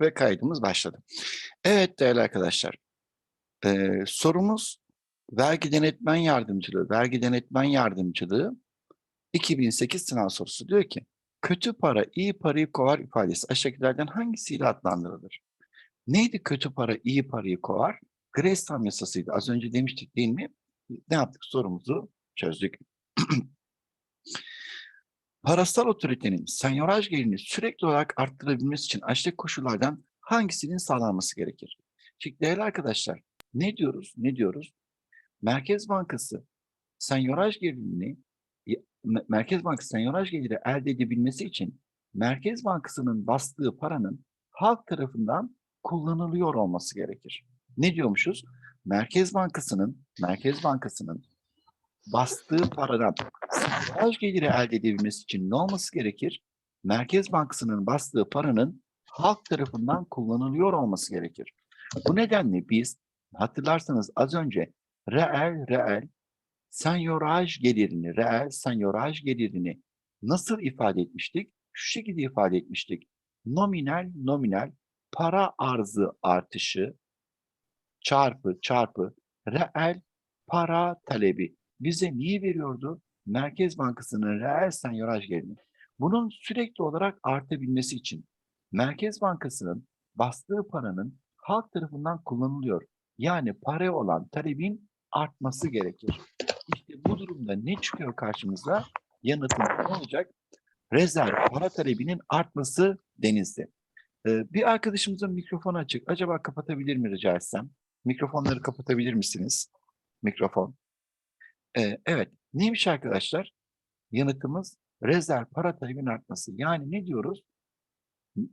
Ve kaydımız başladı. Evet değerli arkadaşlar. Ee, sorumuz vergi denetmen yardımcılığı. Vergi denetmen yardımcılığı 2008 sınav sorusu. Diyor ki kötü para iyi parayı kovar ifadesi aşağıdakilerden hangisiyle adlandırılır? Neydi kötü para iyi parayı kovar? Greystam yasasıydı. Az önce demiştik değil mi? Ne yaptık? Sorumuzu çözdük. Parasal otoritenin senyoraj gelirini sürekli olarak arttırabilmesi için aşağıdaki koşullardan hangisinin sağlanması gerekir? Şimdi değerli arkadaşlar ne diyoruz? Ne diyoruz? Merkez Bankası senyoraj gelirini Me- Merkez Bankası senyoraj geliri elde edebilmesi için Merkez Bankası'nın bastığı paranın halk tarafından kullanılıyor olması gerekir. Ne diyormuşuz? Merkez Bankası'nın Merkez Bankası'nın bastığı paradan senyoraj geliri elde edebilmesi için ne olması gerekir? Merkez Bankası'nın bastığı paranın halk tarafından kullanılıyor olması gerekir. Bu nedenle biz hatırlarsanız az önce reel reel senyoraj gelirini, reel senyoraj gelirini nasıl ifade etmiştik? Şu şekilde ifade etmiştik. Nominal, nominal para arzı artışı çarpı çarpı reel para talebi bize niye veriyordu? Merkez Bankası'nın reel senyoraj gelirini. Bunun sürekli olarak artabilmesi için Merkez Bankası'nın bastığı paranın halk tarafından kullanılıyor. Yani paraya olan talebin artması gerekir. İşte bu durumda ne çıkıyor karşımıza? Yanıtımız ne olacak? Rezerv para talebinin artması denizde. Ee, bir arkadaşımızın mikrofonu açık. Acaba kapatabilir mi rica etsem? Mikrofonları kapatabilir misiniz? Mikrofon. Ee, evet. Neymiş arkadaşlar? Yanıtımız rezerv para talebinin artması. Yani ne diyoruz?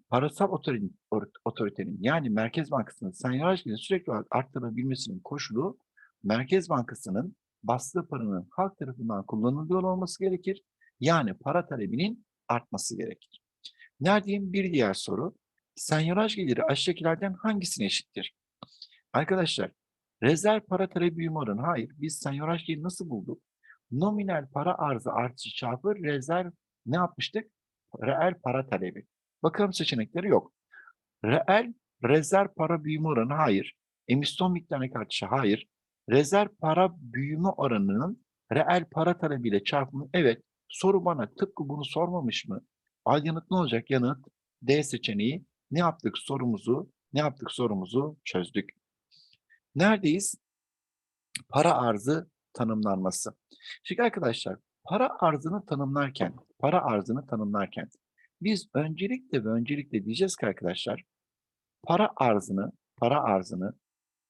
Parasal otoritenin, otoritenin yani Merkez Bankası'nın senyoraj geliri sürekli olarak arttırabilmesinin koşulu Merkez Bankası'nın bastığı paranın halk tarafından kullanılıyor olması gerekir. Yani para talebinin artması gerekir. Neredeyim bir diğer soru. Senyoraj geliri aşağıdakilerden hangisine eşittir? Arkadaşlar rezerv para talebi büyüme oranı. Hayır. Biz senyoraj geliri nasıl bulduk? Nominal para arzı artışı çarpı rezerv ne yapmıştık? Reel para talebi. Bakalım seçenekleri yok. Reel rezerv para büyüme oranı hayır. Emisyon miktarındaki artışı hayır. Rezerv para büyüme oranının reel para talebiyle çarpımı evet. Soru bana tıpkı bunu sormamış mı? Al yanıt ne olacak? Yanıt D seçeneği. Ne yaptık sorumuzu? Ne yaptık sorumuzu çözdük. Neredeyiz? Para arzı tanımlanması. Şimdi arkadaşlar para arzını tanımlarken, para arzını tanımlarken biz öncelikle ve öncelikle diyeceğiz ki arkadaşlar para arzını, para arzını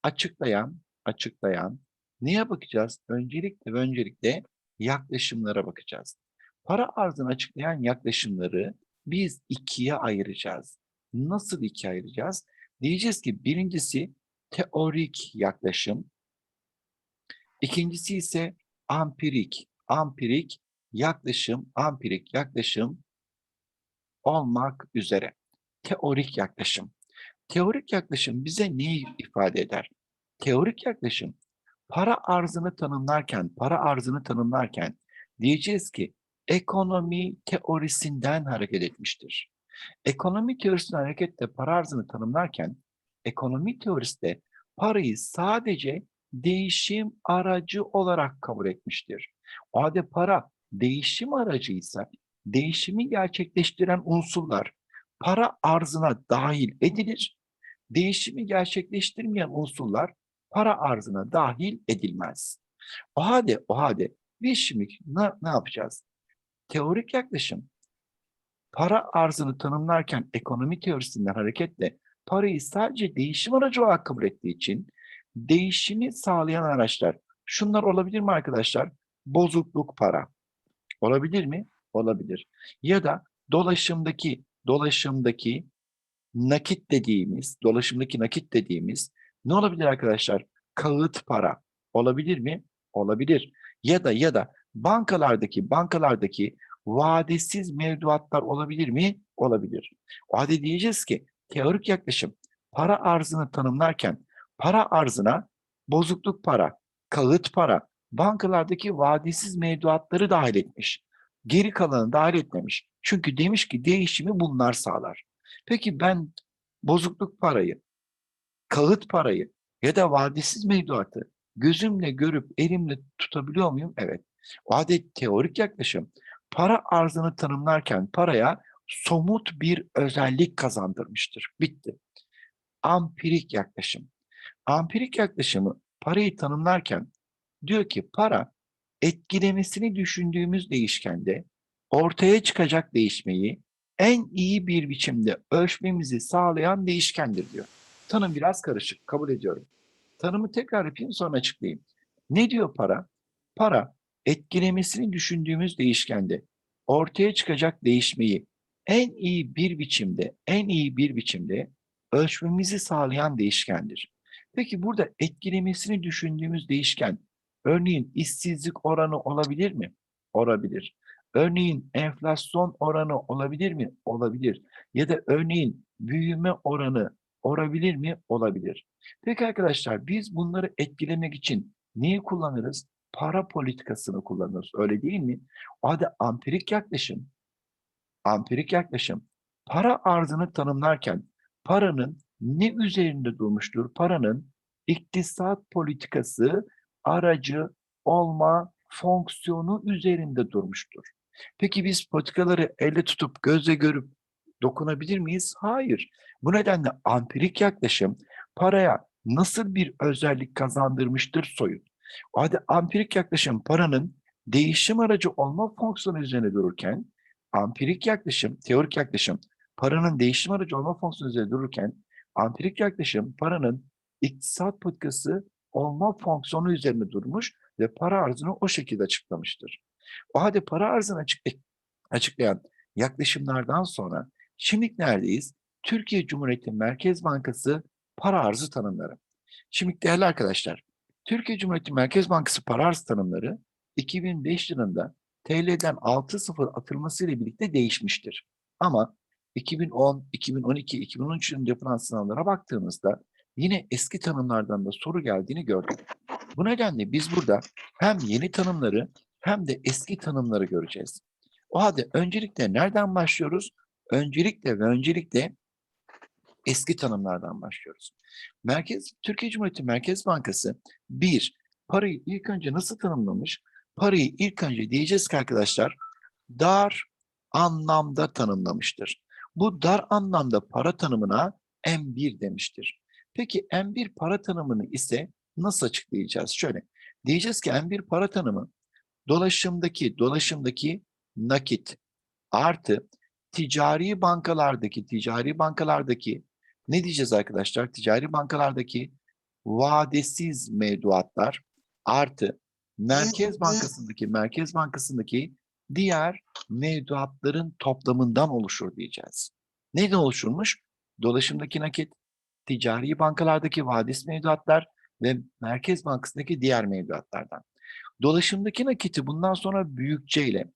açıklayan, açıklayan neye bakacağız? Öncelikle ve öncelikle yaklaşımlara bakacağız. Para arzını açıklayan yaklaşımları biz ikiye ayıracağız. Nasıl ikiye ayıracağız? Diyeceğiz ki birincisi teorik yaklaşım, ikincisi ise ampirik, ampirik yaklaşım, ampirik yaklaşım olmak üzere. Teorik yaklaşım. Teorik yaklaşım bize neyi ifade eder? Teorik yaklaşım para arzını tanımlarken, para arzını tanımlarken diyeceğiz ki ekonomi teorisinden hareket etmiştir. Ekonomi teorisinden hareketle para arzını tanımlarken ekonomi teorisi de parayı sadece değişim aracı olarak kabul etmiştir. O halde para değişim aracıysa değişimi gerçekleştiren unsurlar para arzına dahil edilir. Değişimi gerçekleştirmeyen unsurlar para arzına dahil edilmez. O halde, o halde biz şimdi ne, ne yapacağız? Teorik yaklaşım para arzını tanımlarken ekonomi teorisinden hareketle parayı sadece değişim aracı olarak kabul ettiği için değişimi sağlayan araçlar şunlar olabilir mi arkadaşlar? Bozukluk para. Olabilir mi? Olabilir. Ya da dolaşımdaki dolaşımdaki nakit dediğimiz, dolaşımdaki nakit dediğimiz ne olabilir arkadaşlar? Kağıt para. Olabilir mi? Olabilir. Ya da ya da bankalardaki bankalardaki vadesiz mevduatlar olabilir mi? Olabilir. O halde diyeceğiz ki teorik yaklaşım para arzını tanımlarken para arzına bozukluk para, kağıt para, bankalardaki vadesiz mevduatları dahil etmiş. Geri kalanı dahil etmemiş. Çünkü demiş ki değişimi bunlar sağlar. Peki ben bozukluk parayı, kağıt parayı ya da vadesiz mevduatı gözümle görüp elimle tutabiliyor muyum? Evet. O halde teorik yaklaşım para arzını tanımlarken paraya somut bir özellik kazandırmıştır. Bitti. Ampirik yaklaşım. Ampirik yaklaşımı parayı tanımlarken diyor ki para etkilemesini düşündüğümüz değişkende ortaya çıkacak değişmeyi en iyi bir biçimde ölçmemizi sağlayan değişkendir diyor. Tanım biraz karışık, kabul ediyorum. Tanımı tekrar yapayım sonra açıklayayım. Ne diyor para? Para etkilemesini düşündüğümüz değişkende ortaya çıkacak değişmeyi en iyi bir biçimde, en iyi bir biçimde ölçmemizi sağlayan değişkendir. Peki burada etkilemesini düşündüğümüz değişken, örneğin işsizlik oranı olabilir mi? Olabilir. Örneğin enflasyon oranı olabilir mi? Olabilir. Ya da örneğin büyüme oranı olabilir mi? Olabilir. Peki arkadaşlar biz bunları etkilemek için neyi kullanırız? Para politikasını kullanırız. Öyle değil mi? O halde ampirik yaklaşım, ampirik yaklaşım para arzını tanımlarken paranın ne üzerinde durmuştur? Paranın iktisat politikası aracı olma fonksiyonu üzerinde durmuştur. Peki biz politikaları elde tutup gözle görüp dokunabilir miyiz? Hayır. Bu nedenle ampirik yaklaşım paraya nasıl bir özellik kazandırmıştır soyut. O halde ampirik yaklaşım paranın değişim aracı olma fonksiyonu üzerine dururken ampirik yaklaşım, teorik yaklaşım paranın değişim aracı olma fonksiyonu üzerine dururken ampirik yaklaşım paranın iktisat politikası olma fonksiyonu üzerine durmuş ve para arzını o şekilde açıklamıştır. O halde para arzını açık, açıklayan yaklaşımlardan sonra şimdi neredeyiz? Türkiye Cumhuriyeti Merkez Bankası para arzı tanımları. Şimdi değerli arkadaşlar, Türkiye Cumhuriyeti Merkez Bankası para arz tanımları 2005 yılında TL'den 6.0 atılmasıyla birlikte değişmiştir. Ama 2010, 2012, 2013 yılında yapılan sınavlara baktığımızda yine eski tanımlardan da soru geldiğini gördük. Bu nedenle biz burada hem yeni tanımları hem de eski tanımları göreceğiz. O halde öncelikle nereden başlıyoruz? Öncelikle ve öncelikle eski tanımlardan başlıyoruz. Merkez Türkiye Cumhuriyeti Merkez Bankası bir parayı ilk önce nasıl tanımlamış? Parayı ilk önce diyeceğiz ki arkadaşlar dar anlamda tanımlamıştır. Bu dar anlamda para tanımına M1 demiştir. Peki M1 para tanımını ise nasıl açıklayacağız? Şöyle diyeceğiz ki M1 para tanımı dolaşımdaki dolaşımdaki nakit artı ticari bankalardaki ticari bankalardaki ne diyeceğiz arkadaşlar? Ticari bankalardaki vadesiz mevduatlar artı Merkez Bankası'ndaki Merkez Bankası'ndaki diğer mevduatların toplamından oluşur diyeceğiz. Neyden oluşurmuş? Dolaşımdaki nakit, ticari bankalardaki vadesiz mevduatlar ve Merkez Bankası'ndaki diğer mevduatlardan. Dolaşımdaki nakiti bundan sonra büyükçe ile,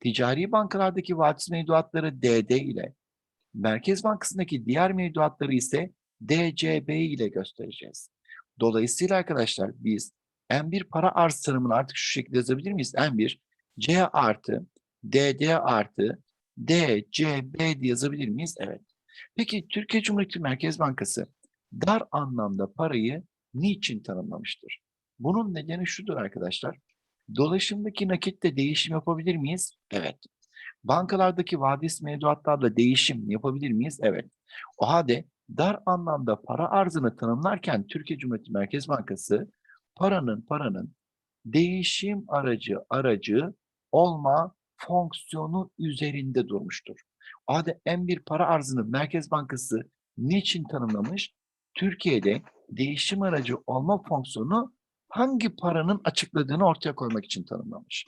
ticari bankalardaki vadesiz mevduatları DD ile, Merkez Bankası'ndaki diğer mevduatları ise DCB ile göstereceğiz. Dolayısıyla arkadaşlar biz M1 para arz tanımını artık şu şekilde yazabilir miyiz? M1 C artı DD artı DCB diye yazabilir miyiz? Evet. Peki Türkiye Cumhuriyeti Merkez Bankası dar anlamda parayı niçin tanımlamıştır? Bunun nedeni şudur arkadaşlar. Dolaşımdaki nakitte değişim yapabilir miyiz? Evet. Bankalardaki vadis mevduatlarla değişim yapabilir miyiz? Evet. O halde dar anlamda para arzını tanımlarken Türkiye Cumhuriyeti Merkez Bankası paranın paranın değişim aracı aracı olma fonksiyonu üzerinde durmuştur. Halde M1 para arzını Merkez Bankası niçin tanımlamış? Türkiye'de değişim aracı olma fonksiyonu hangi paranın açıkladığını ortaya koymak için tanımlamış.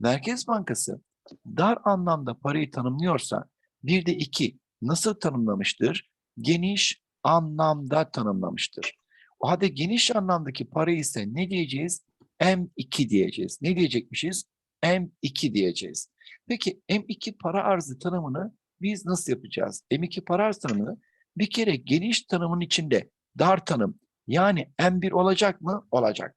Merkez Bankası dar anlamda parayı tanımlıyorsa bir de iki nasıl tanımlamıştır? Geniş anlamda tanımlamıştır. O halde geniş anlamdaki parayı ise ne diyeceğiz? M2 diyeceğiz. Ne diyecekmişiz? M2 diyeceğiz. Peki M2 para arzı tanımını biz nasıl yapacağız? M2 para arzı tanımını bir kere geniş tanımın içinde dar tanım yani M1 olacak mı? Olacak.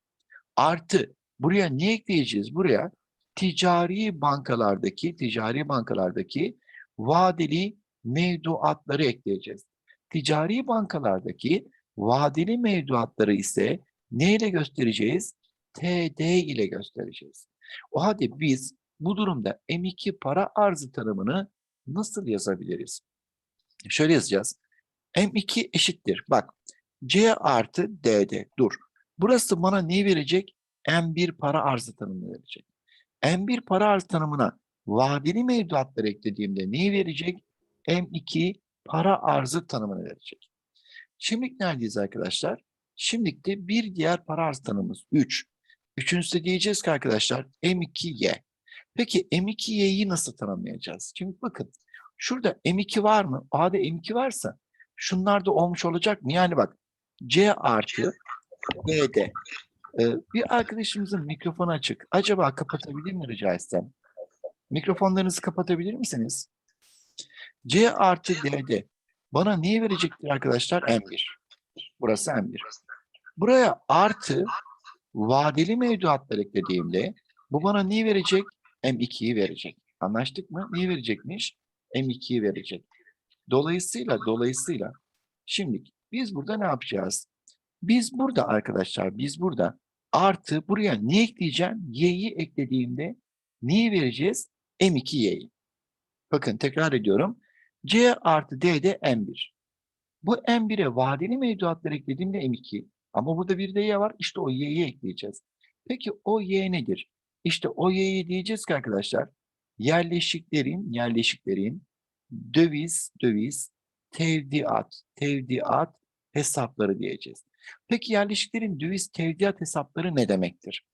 Artı buraya ne ekleyeceğiz? Buraya ticari bankalardaki ticari bankalardaki vadeli mevduatları ekleyeceğiz. ticari bankalardaki vadeli mevduatları ise ne ile göstereceğiz? TD ile göstereceğiz. O halde biz bu durumda M2 para arzı tanımını nasıl yazabiliriz? Şöyle yazacağız. M2 eşittir. Bak C artı DD. Dur. Burası bana ne verecek? M1 para arzı tanımını verecek. M1 para arzı tanımına vadeli mevduatları eklediğimde neyi verecek? M2 para arzı tanımını verecek. Şimdi neredeyiz arkadaşlar? Şimdi de bir diğer para arz tanımımız 3. Üçüncüsü de diyeceğiz ki arkadaşlar M2Y. Peki M2Y'yi nasıl tanımlayacağız? Şimdi bakın şurada M2 var mı? A'da M2 varsa şunlar da olmuş olacak mı? Yani bak C artı B'de. Ee, bir arkadaşımızın mikrofonu açık. Acaba kapatabilir mi rica etsem? Mikrofonlarınızı kapatabilir misiniz? C artı D'de bana neyi verecektir arkadaşlar? M1. Burası M1. Buraya artı vadeli mevduatlar eklediğimde bu bana neyi verecek? M2'yi verecek. Anlaştık mı? Neyi verecekmiş? M2'yi verecek. Dolayısıyla dolayısıyla şimdi biz burada ne yapacağız? Biz burada arkadaşlar biz burada artı buraya ne ekleyeceğim? Y'yi eklediğimde neyi vereceğiz? M2Y'yi. Bakın tekrar ediyorum. C artı D de M1. Bu M1'e vadeli mevduatlar eklediğimde M2. Ama burada bir de Y var. İşte o Y'yi ekleyeceğiz. Peki o Y nedir? İşte o Y'yi diyeceğiz ki arkadaşlar yerleşiklerin, yerleşiklerin döviz, döviz, tevdiat, tevdiat hesapları diyeceğiz. Peki yerleşiklerin döviz tevdiat hesapları ne demektir?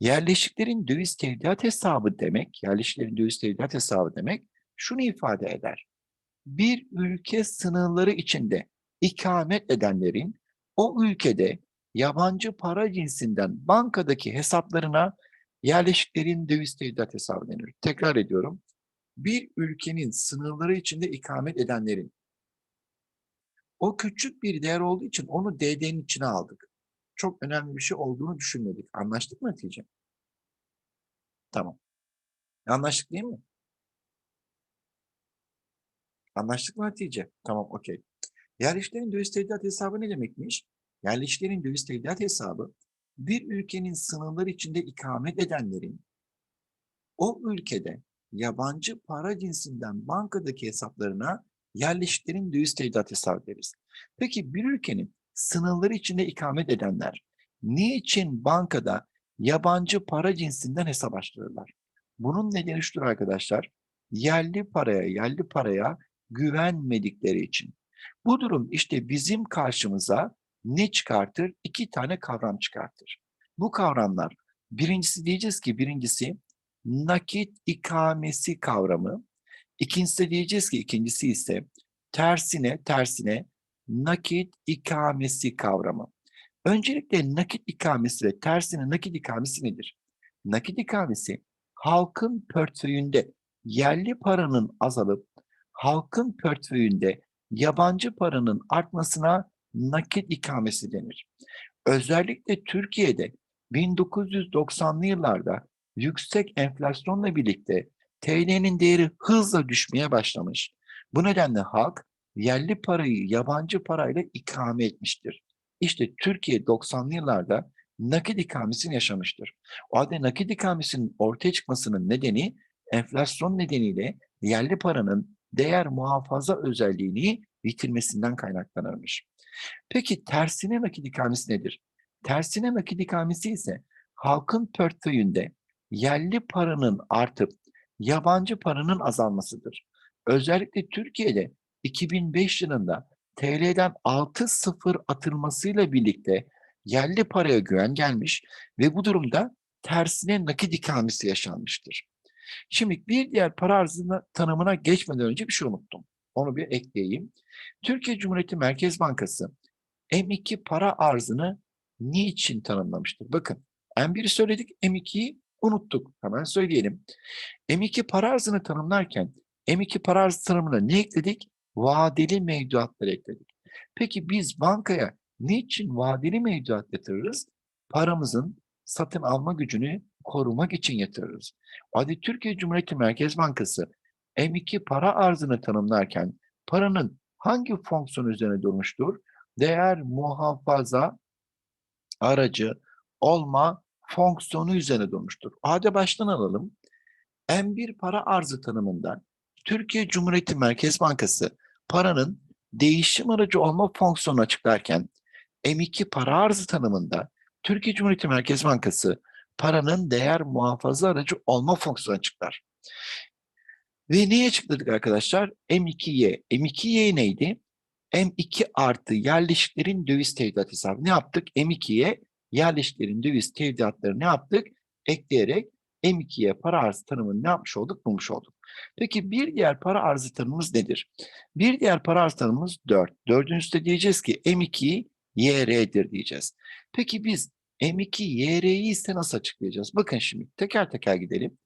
Yerleşiklerin döviz tevdiat hesabı demek, yerleşiklerin döviz tevdiat hesabı demek şunu ifade eder. Bir ülke sınırları içinde ikamet edenlerin o ülkede yabancı para cinsinden bankadaki hesaplarına yerleşiklerin döviz tevdiat hesabı denir. Tekrar ediyorum. Bir ülkenin sınırları içinde ikamet edenlerin o küçük bir değer olduğu için onu DD'nin içine aldık. Çok önemli bir şey olduğunu düşünmedik. Anlaştık mı Hatice? Tamam. Anlaştık değil mi? Anlaştık mı Hatice? Tamam, okey. Yerleşiklerin döviz tevdiat hesabı ne demekmiş? Yerleşiklerin döviz tevdiat hesabı, bir ülkenin sınırları içinde ikamet edenlerin o ülkede yabancı para cinsinden bankadaki hesaplarına yerleşiklerin döviz tevdiat hesabı deriz. Peki bir ülkenin sınırları içinde ikamet edenler niçin bankada yabancı para cinsinden hesap açtırırlar? Bunun nedeni şudur arkadaşlar. Yerli paraya, yerli paraya güvenmedikleri için. Bu durum işte bizim karşımıza ne çıkartır? İki tane kavram çıkartır. Bu kavramlar, birincisi diyeceğiz ki birincisi nakit ikamesi kavramı. İkincisi diyeceğiz ki ikincisi ise tersine tersine nakit ikamesi kavramı. Öncelikle nakit ikamesi ve tersine nakit ikamesi nedir? Nakit ikamesi halkın portföyünde yerli paranın azalıp halkın portföyünde yabancı paranın artmasına nakit ikamesi denir. Özellikle Türkiye'de 1990'lı yıllarda yüksek enflasyonla birlikte TL'nin değeri hızla düşmeye başlamış. Bu nedenle halk yerli parayı yabancı parayla ikame etmiştir. İşte Türkiye 90'lı yıllarda nakit ikamesini yaşamıştır. O halde nakit ikamesinin ortaya çıkmasının nedeni enflasyon nedeniyle yerli paranın değer muhafaza özelliğini yitirmesinden kaynaklanırmış. Peki tersine nakit ikamesi nedir? Tersine nakit ikamesi ise halkın portföyünde yerli paranın artıp yabancı paranın azalmasıdır. Özellikle Türkiye'de 2005 yılında TL'den 6 sıfır atılmasıyla birlikte yerli paraya güven gelmiş ve bu durumda tersine nakit ikamesi yaşanmıştır. Şimdi bir diğer para arzına tanımına geçmeden önce bir şey unuttum. Onu bir ekleyeyim. Türkiye Cumhuriyeti Merkez Bankası M2 para arzını niçin tanımlamıştır? Bakın M1'i söyledik, M2'yi unuttuk. Hemen söyleyelim. M2 para arzını tanımlarken M2 para arzı tanımına ne ekledik? Vadeli mevduatlar ekledik. Peki biz bankaya niçin vadeli mevduat yatırırız? Paramızın satın alma gücünü korumak için yatırırız. Hadi Türkiye Cumhuriyeti Merkez Bankası M2 para arzını tanımlarken paranın hangi fonksiyon üzerine durmuştur? Değer muhafaza aracı olma fonksiyonu üzerine durmuştur. Hadi baştan alalım. M1 para arzı tanımından Türkiye Cumhuriyeti Merkez Bankası paranın değişim aracı olma fonksiyonu açıklarken M2 para arzı tanımında Türkiye Cumhuriyeti Merkez Bankası paranın değer muhafaza aracı olma fonksiyonu açıklar. Ve neyi açıkladık arkadaşlar? M2Y. M2Y neydi? M2 artı yerleşiklerin döviz tevdiat hesabı. Ne yaptık? M2'ye yerleşiklerin döviz tevdiatları ne yaptık? Ekleyerek M2'ye para arzı tanımını ne yapmış olduk? Bulmuş olduk. Peki bir diğer para arzı tanımımız nedir? Bir diğer para arzı tanımımız 4. Dördüncüsü de diyeceğiz ki M2 YR'dir diyeceğiz. Peki biz M2 YR'yi ise nasıl açıklayacağız? Bakın şimdi teker teker gidelim.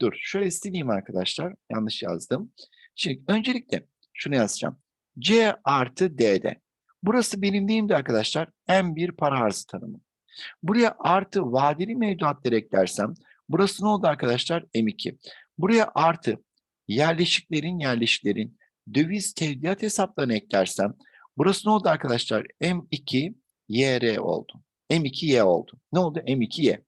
Dur şöyle sileyim arkadaşlar. Yanlış yazdım. Şimdi öncelikle şunu yazacağım. C artı D'de. Burası benim neyimdi arkadaşlar? M1 para arzı tanımı. Buraya artı vadeli mevduatları eklersem burası ne oldu arkadaşlar? M2. Buraya artı yerleşiklerin yerleşiklerin döviz tevdiat hesaplarını eklersem burası ne oldu arkadaşlar? M2 YR oldu. M2Y oldu. Ne oldu? M2Y.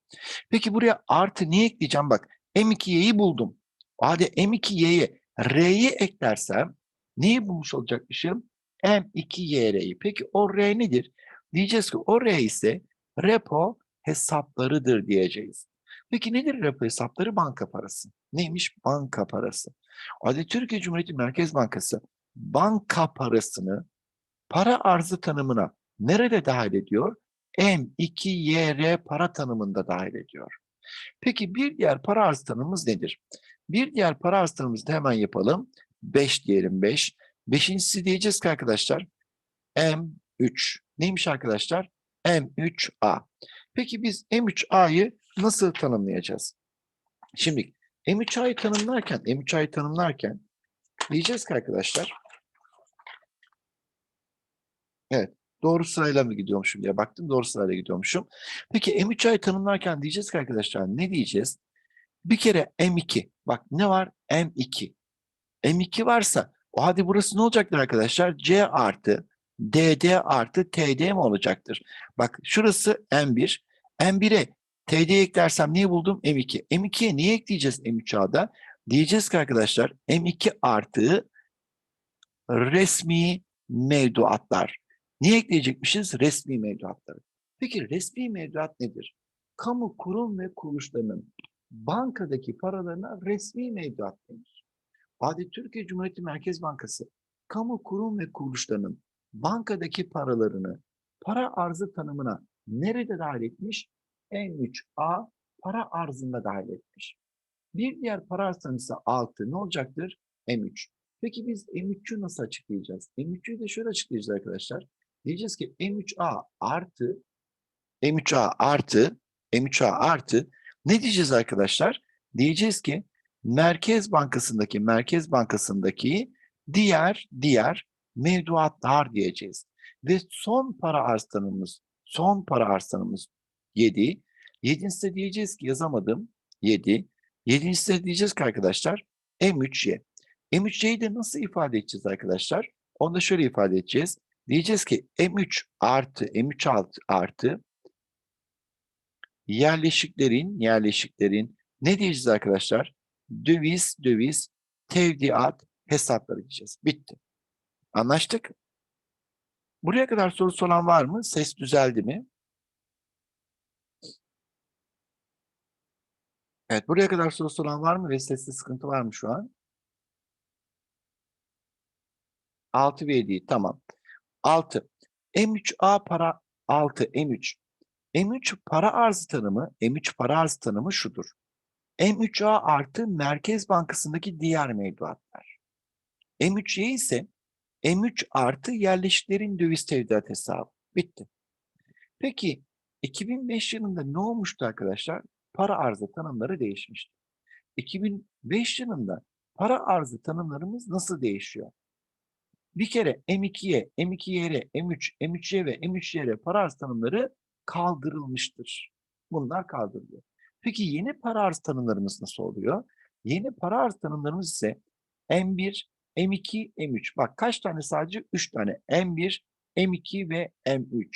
Peki buraya artı ne ekleyeceğim? Bak M2Y'yi buldum. Hadi M2Y'ye R'yi eklersem neyi bulmuş olacakmışım? M2YR'yi. Peki o R nedir? Diyeceğiz ki o R ise repo hesaplarıdır diyeceğiz. Peki nedir repo hesapları? Banka parası. Neymiş? Banka parası. Hadi Türkiye Cumhuriyeti Merkez Bankası banka parasını para arzı tanımına nerede dahil ediyor? M2YR para tanımında dahil ediyor. Peki bir diğer para arz tanımımız nedir? Bir diğer para arz tanımımızı da hemen yapalım. 5 diyelim 5. Beşincisi diyeceğiz ki arkadaşlar M3. Neymiş arkadaşlar? M3A. Peki biz M3A'yı nasıl tanımlayacağız? Şimdi M3A'yı tanımlarken, M3A'yı tanımlarken diyeceğiz ki arkadaşlar Evet. Doğru sırayla mı gidiyormuşum diye baktım. Doğru sırayla gidiyormuşum. Peki M3A'yı tanımlarken diyeceğiz ki arkadaşlar ne diyeceğiz? Bir kere M2. Bak ne var? M2. M2 varsa o hadi burası ne olacaktır arkadaşlar? C artı DD artı TD mi olacaktır? Bak şurası M1. M1'e TD eklersem neyi buldum? M2. M2'ye niye ekleyeceğiz M3A'da? Diyeceğiz ki arkadaşlar M2 artı resmi mevduatlar. Niye ekleyecekmişiz? Resmi mevduatları. Peki resmi mevduat nedir? Kamu kurum ve kuruluşlarının bankadaki paralarına resmi mevduat denir. Hadi Türkiye Cumhuriyeti Merkez Bankası kamu kurum ve kuruluşlarının bankadaki paralarını para arzı tanımına nerede dahil etmiş? M3A para arzında dahil etmiş. Bir diğer para arz tanısı 6 ne olacaktır? M3. Peki biz M3'ü nasıl açıklayacağız? M3'ü de şöyle açıklayacağız arkadaşlar. Diyeceğiz ki M3A artı M3A artı M3A artı ne diyeceğiz arkadaşlar? Diyeceğiz ki Merkez Bankası'ndaki Merkez Bankası'ndaki diğer diğer mevduatlar diyeceğiz. Ve son para arz son para arz tanımımız 7. Yedincisi de diyeceğiz ki yazamadım 7. Yedincisi de diyeceğiz ki arkadaşlar M3Y. M3Y'yi de nasıl ifade edeceğiz arkadaşlar? Onu da şöyle ifade edeceğiz. Diyeceğiz ki M3 artı M3 artı, artı yerleşiklerin yerleşiklerin ne diyeceğiz arkadaşlar? Döviz döviz tevdiat hesapları diyeceğiz. Bitti. Anlaştık. Buraya kadar sorusu olan var mı? Ses düzeldi mi? Evet, buraya kadar sorusu olan var mı ve sesli sıkıntı var mı şu an? 6 ve 7, tamam. 6. M3A para 6 M3. M3 para arzı tanımı, M3 para arzı tanımı şudur. M3A artı Merkez Bankası'ndaki diğer mevduatlar. M3Y ise M3 artı yerleşiklerin döviz tevdiat hesabı. Bitti. Peki 2005 yılında ne olmuştu arkadaşlar? Para arzı tanımları değişmişti. 2005 yılında para arzı tanımlarımız nasıl değişiyor? Bir kere M2'ye, M2YR, M3, M3Y ve M3YR para arz tanımları kaldırılmıştır. Bunlar kaldırılıyor. Peki yeni para arz tanımlarımız nasıl oluyor? Yeni para arz tanımlarımız ise M1, M2, M3. Bak kaç tane sadece? 3 tane. M1, M2 ve M3.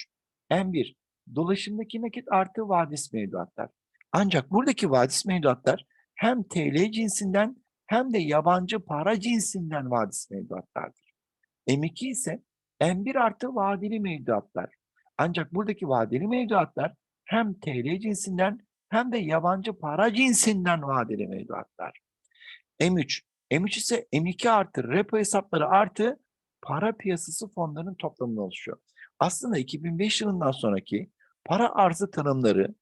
M1 dolaşımdaki nakit artı vadis mevduatlar. Ancak buradaki vadis mevduatlar hem TL cinsinden hem de yabancı para cinsinden vadis mevduatlardır. M2 ise M1 artı vadeli mevduatlar. Ancak buradaki vadeli mevduatlar hem TL cinsinden hem de yabancı para cinsinden vadeli mevduatlar. M3. M3 ise M2 artı repo hesapları artı para piyasası fonlarının toplamını oluşuyor. Aslında 2005 yılından sonraki para arzı tanımları,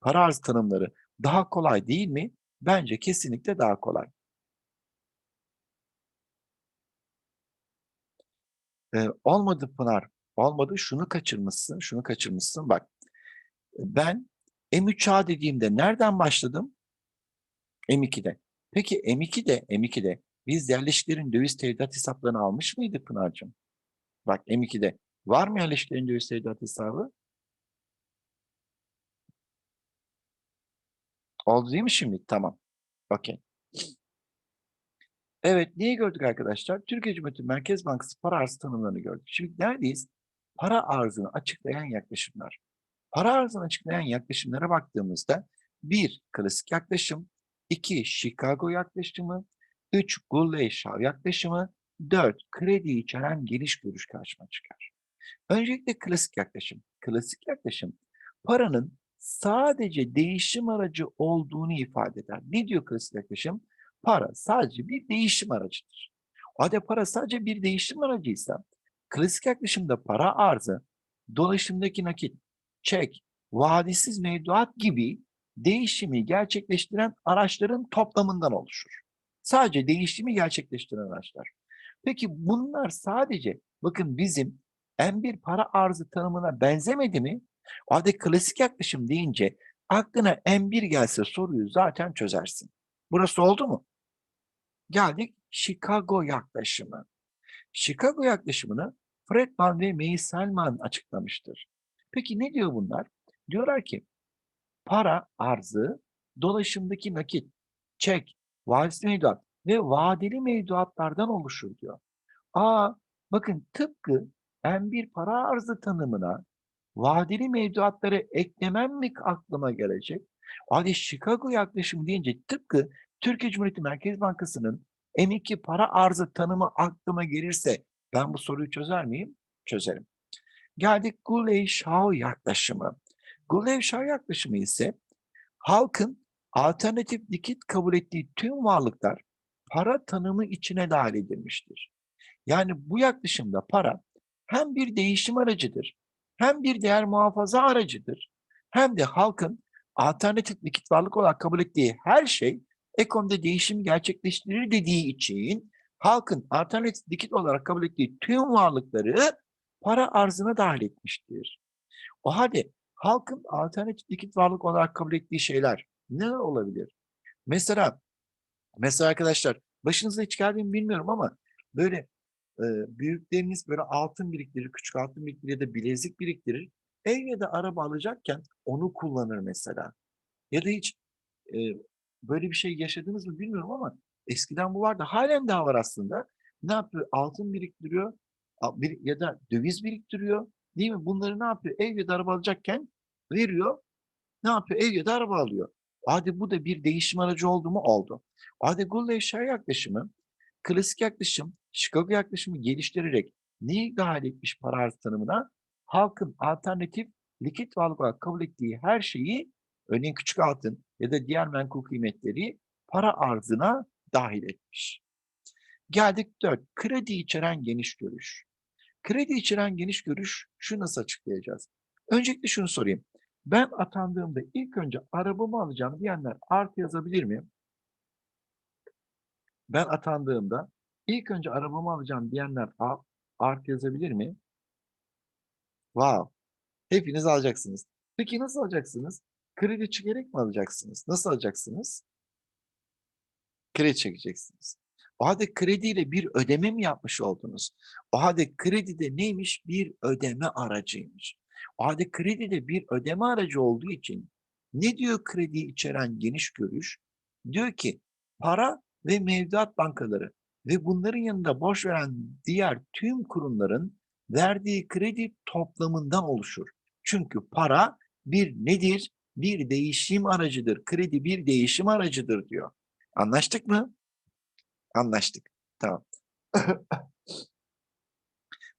para arzı tanımları daha kolay değil mi? Bence kesinlikle daha kolay. Olmadı Pınar, olmadı şunu kaçırmışsın, şunu kaçırmışsın. Bak ben M3A dediğimde nereden başladım? M2'de. Peki M2'de, M2'de biz yerleşiklerin döviz tevdiat hesaplarını almış mıydık Pınar'cığım? Bak M2'de var mı yerleşiklerin döviz tevdiat hesabı? Oldu değil mi şimdi? Tamam. Okey. Evet, neyi gördük arkadaşlar? Türkiye Cumhuriyeti Merkez Bankası para arzı tanımlarını gördük. Şimdi neredeyiz? Para arzını açıklayan yaklaşımlar. Para arzını açıklayan yaklaşımlara baktığımızda bir klasik yaklaşım, iki Chicago yaklaşımı, üç Gulley-Shaw yaklaşımı, dört kredi içeren geniş görüş karşıma çıkar. Öncelikle klasik yaklaşım. Klasik yaklaşım paranın sadece değişim aracı olduğunu ifade eder. Ne diyor klasik yaklaşım? Para sadece bir değişim aracıdır. O halde para sadece bir değişim aracıysa klasik yaklaşımda para arzı dolaşımdaki nakit, çek, vadisiz mevduat gibi değişimi gerçekleştiren araçların toplamından oluşur. Sadece değişimi gerçekleştiren araçlar. Peki bunlar sadece bakın bizim M1 para arzı tanımına benzemedi mi? O halde klasik yaklaşım deyince aklına M1 gelse soruyu zaten çözersin. Burası oldu mu? Geldik Chicago yaklaşımı. Chicago yaklaşımını Fredman ve May Selman açıklamıştır. Peki ne diyor bunlar? Diyorlar ki para arzı dolaşımdaki nakit, çek, vadeli mevduat ve vadeli mevduatlardan oluşur diyor. Aa bakın tıpkı M1 para arzı tanımına vadeli mevduatları eklemem mi aklıma gelecek? Hadi Chicago yaklaşımı deyince tıpkı Türkiye Cumhuriyeti Merkez Bankası'nın M2 para arzı tanımı aklıma gelirse ben bu soruyu çözer miyim? Çözerim. Geldik Gulley-Shaw yaklaşımı. Gulley-Shaw yaklaşımı ise halkın alternatif likit kabul ettiği tüm varlıklar para tanımı içine dahil edilmiştir. Yani bu yaklaşımda para hem bir değişim aracıdır, hem bir değer muhafaza aracıdır, hem de halkın alternatif likit varlık olarak kabul ettiği her şey ekonomide değişim gerçekleştirir dediği için halkın alternatif likit olarak kabul ettiği tüm varlıkları para arzına dahil etmiştir. O halde halkın alternatif likit varlık olarak kabul ettiği şeyler neler olabilir? Mesela mesela arkadaşlar başınıza hiç geldi mi bilmiyorum ama böyle e, büyükleriniz böyle altın biriktirir, küçük altın biriktirir ya da bilezik biriktirir. Ev ya da araba alacakken onu kullanır mesela. Ya da hiç e, böyle bir şey yaşadınız mı bilmiyorum ama eskiden bu vardı. Halen daha var aslında. Ne yapıyor? Altın biriktiriyor bir, ya da döviz biriktiriyor. Değil mi? Bunları ne yapıyor? Ev ya da araba alacakken veriyor. Ne yapıyor? Ev ya da araba alıyor. Hadi bu da bir değişim aracı oldu mu? Oldu. Hadi Gulley-Shaw yaklaşımı, klasik yaklaşım, Chicago yaklaşımı geliştirerek neyi dahil etmiş para arz tanımına? Halkın alternatif likit varlık olarak kabul ettiği her şeyi örneğin küçük altın ya da diğer menkul kıymetleri para arzına dahil etmiş. Geldik dört, kredi içeren geniş görüş. Kredi içeren geniş görüş şu nasıl açıklayacağız? Öncelikle şunu sorayım. Ben atandığımda ilk önce arabamı alacağım diyenler artı yazabilir mi? Ben atandığımda ilk önce arabamı alacağım diyenler artı yazabilir mi? Wow. Hepiniz alacaksınız. Peki nasıl alacaksınız? Kredi çekerek mi alacaksınız? Nasıl alacaksınız? Kredi çekeceksiniz. O halde krediyle bir ödeme mi yapmış oldunuz? O halde kredi de neymiş? Bir ödeme aracıymış. O halde kredi de bir ödeme aracı olduğu için ne diyor kredi içeren geniş görüş? Diyor ki para ve mevduat bankaları ve bunların yanında borç veren diğer tüm kurumların verdiği kredi toplamından oluşur. Çünkü para bir nedir? Bir değişim aracıdır. Kredi bir değişim aracıdır diyor. Anlaştık mı? Anlaştık. Tamam.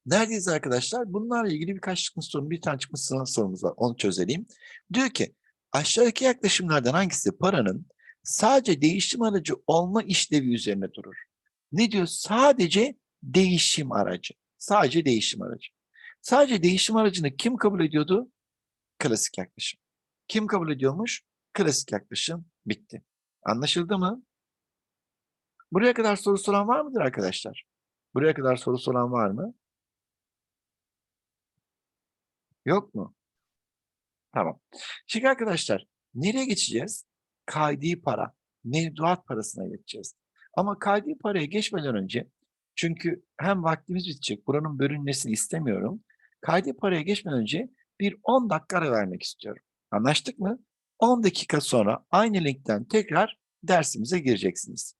Neredeyiz arkadaşlar? Bunlarla ilgili birkaç çıkmış sorun, bir tane çıkmış sorumuz var. Onu çözelim. Diyor ki aşağıdaki yaklaşımlardan hangisi paranın sadece değişim aracı olma işlevi üzerine durur? Ne diyor? Sadece değişim aracı. Sadece değişim aracı. Sadece değişim aracını kim kabul ediyordu? Klasik yaklaşım. Kim kabul ediyormuş? Klasik yaklaşım bitti. Anlaşıldı mı? Buraya kadar soru soran var mıdır arkadaşlar? Buraya kadar soru soran var mı? Yok mu? Tamam. Şimdi arkadaşlar nereye geçeceğiz? Kaydi para, mevduat parasına geçeceğiz. Ama kaydi paraya geçmeden önce çünkü hem vaktimiz bitecek, buranın bölünmesini istemiyorum. Kaydi paraya geçmeden önce bir 10 dakika ara vermek istiyorum. Anlaştık mı? 10 dakika sonra aynı linkten tekrar dersimize gireceksiniz.